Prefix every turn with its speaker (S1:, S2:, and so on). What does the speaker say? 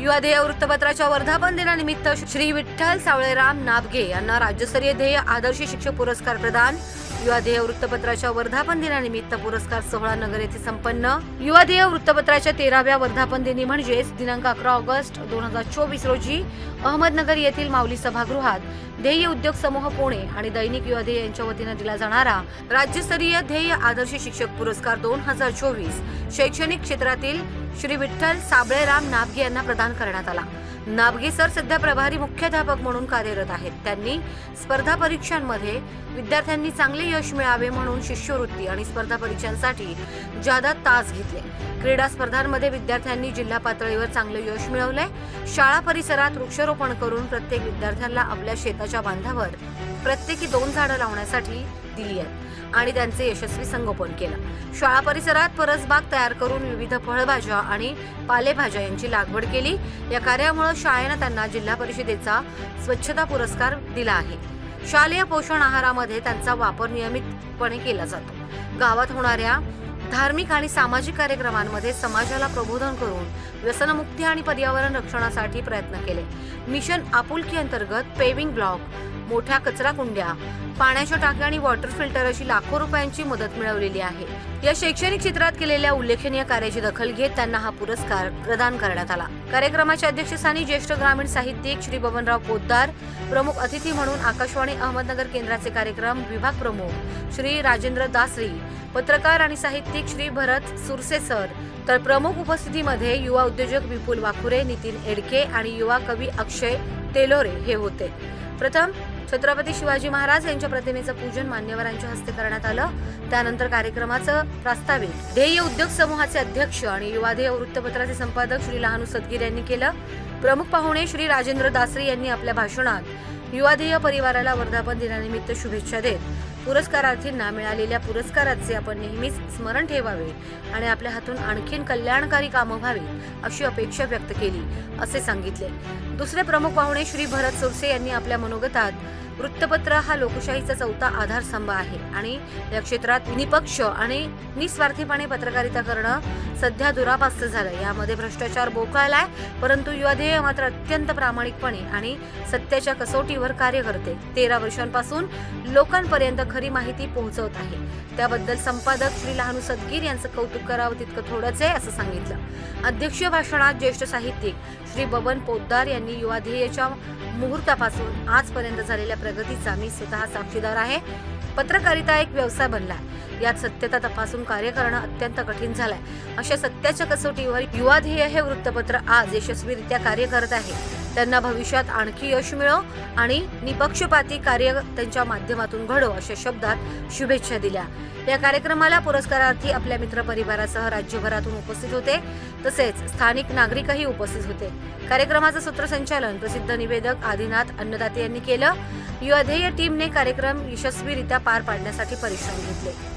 S1: युवा ध्येय वृत्तपत्राच्या वर्धापन दिनानिमित्त श्री विठ्ठल सावळेराम नाबगे यांना राज्यस्तरीय ध्येय आदर्श शिक्षक पुरस्कार प्रदान. युवा ध्येय वृत्तपत्राच्या वर्धापन दिनानिमित्त पुरस्कार सोहळा नगर येथे संपन्न. युवा ध्येय वृत्तपत्राच्या तेराव्या वर्धापन दिनी म्हणजेच दिनांक अकरा ऑगस्ट दोन हजार चोवीस रोजी अहमदनगर येथील माऊली सभागृहात ध्येय उद्योग समूह पुणे आणि दैनिक युवा ध्येय यांच्या वतीनं दिला जाणारा राज्यस्तरीय ध्येय आदर्श शिक्षक पुरस्कार दोन हजार चोवीस शैक्षणिक क्षेत्रातील श्री विठ्ठल साबळेराम नाभगे यांना प्रदान करण्यात आला. नाभगे सर सध्या प्रभारी मुख्याध्यापक म्हणून कार्यरत आहेत. त्यांनी स्पर्धा परीक्षांमध्ये विद्यार्थ्यांनी चांगले यश मिळावे म्हणून शिष्यवृत्ती आणि स्पर्धा परीक्षांसाठी जादा तास घेतले. क्रीडा स्पर्धांमध्ये विद्यार्थ्यांनी जिल्हा पातळीवर चांगले यश मिळवले शाळा परिसरात वृक्षारोपण करून प्रत्येक विद्यार्थ्याला आपल्या शेताच्या बांधावर प्रत्येकी दोन झाडं लावण्यासाठी दिली आहेत आणि त्यांचे यशस्वी संगोपन केलं. शाळा परिसरात परसबाग तयार करून विविध फळभाज्या आणि पालेभाज्या यांची लागवड केली. या कार्यामुळे शाळेनं त्यांना जिल्हा परिषदेचा स्वच्छता पुरस्कार दिला आहे. शालेय पोषण आहारामध्ये त्यांचा वापर नियमितपणे केला जातो. गावात होणाऱ्या धार्मिक आणि सामाजिक कार्यक्रमांमध्ये समाजाला प्रबोधन करून व्यसनमुक्ती आणि पर्यावरण रक्षणासाठी प्रयत्न केले. मिशन आपुलकी अंतर्गत पेविंग ब्लॉक मोठ्या कचरा कुंड्या पाण्याच्या टाक्या आणि वॉटर फिल्टर अशी लाखो रुपयांची मदत मिळवलेली आहे. या शैक्षणिक क्षेत्रात केलेल्या उल्लेखनीय कार्याची दखल घेत त्यांना हा पुरस्कार प्रदान करण्यात आला. कार्यक्रमाच्या अध्यक्षस्थानी ज्येष्ठ ग्रामीण साहित्यिक श्री बबनराव पोद्दार प्रमुख अतिथी म्हणून आकाशवाणी अहमदनगर केंद्राचे कार्यक्रम विभाग प्रमुख श्री राजेंद्र दासरी पत्रकार आणि साहित्यिक श्री भरत सुरसे सर तर प्रमुख उपस्थितीमध्ये युवा उद्योजक विपुल वाखुरे नितीन एडके आणि युवा कवी अक्षय तेलोरे हे होते. प्रथम छत्रपती शिवाजी महाराज यांच्या प्रतिमेचं पूजन मान्यवरांच्या हस्ते करण्यात आलं. त्यानंतर कार्यक्रमाचं प्रास्ताविक ध्येय उद्योग समूहाचे अध्यक्ष आणि युवाधेय वृत्तपत्राचे संपादक श्री लहानू सदगीर यांनी केलं. प्रमुख पाहुणे श्री राजेंद्र दासरी यांनी आपल्या भाषणात युवाधेय परिवाराला वर्धापन दिनानिमित्त शुभेच्छा देत पुरस्कारार्थींना मिळालेल्या पुरस्काराचे आपण नेहमीच स्मरण ठेवावे आणि आपल्या हातून आणखीन कल्याणकारी कामं व्हावीत अशी अपेक्षा व्यक्त केली असे सांगितले. दुसरे प्रमुख पाहुणे श्री भरत सोरसे यांनी आपल्या मनोगतात वृत्तपत्र हा लोकशाहीचा चौथा आधारस्तंभ आहे आणि या क्षेत्रात निपक्ष आणि निस्वार्थीपणे पत्रकारिता करणं सध्या दुरापास्त झालं यामध्ये भ्रष्टाचार बोकाळलाय परंतु युवाध्येय मात्र अत्यंत प्रामाणिकपणे आणि सत्याच्या कसोटीवर कार्य करते. तेरा वर्षांपासून लोकांपर्यंत खरी माहिती पोहोचवत आहे. त्याबद्दल संपादक श्री लहानू सदगीर यांचं कौतुक करावं तितकं थोडंच आहे असं सांगितलं. अध्यक्षीय भाषणात ज्येष्ठ साहित्यिक श्री बबन पोद्दार यांनी युवा मुहूर्तापासून आजपर्यंत झालेल्या प्रगतीचा मी स्वतः साक्षीदार आहे. पत्रकारिता एक व्यवसाय बनला यात सत्यता तपासून कार्य करणं अत्यंत कठीण झालंय. अशा सत्याच्या कसोटीवर युवा ध्येय हे वृत्तपत्र आज यशस्वीरित्या कार्य करत आहे. त्यांना भविष्यात आणखी यश मिळो आणि निपक्षपाती कार्य त्यांच्या माध्यमातून घडो अशा शब्दात शुभेच्छा दिल्या. या कार्यक्रमाला पुरस्कारार्थी आपल्या मित्रपरिवारासह राज्यभरातून उपस्थित होते. तसेच स्थानिक नागरिकही उपस्थित होते. कार्यक्रमाचं सूत्रसंचालन प्रसिद्ध निवेदक आदिनाथ अन्नदाते यांनी केलं. युवा ध्येय टीमने कार्यक्रम यशस्वीरित्या पार पाडण्यासाठी परिश्रम घेतले.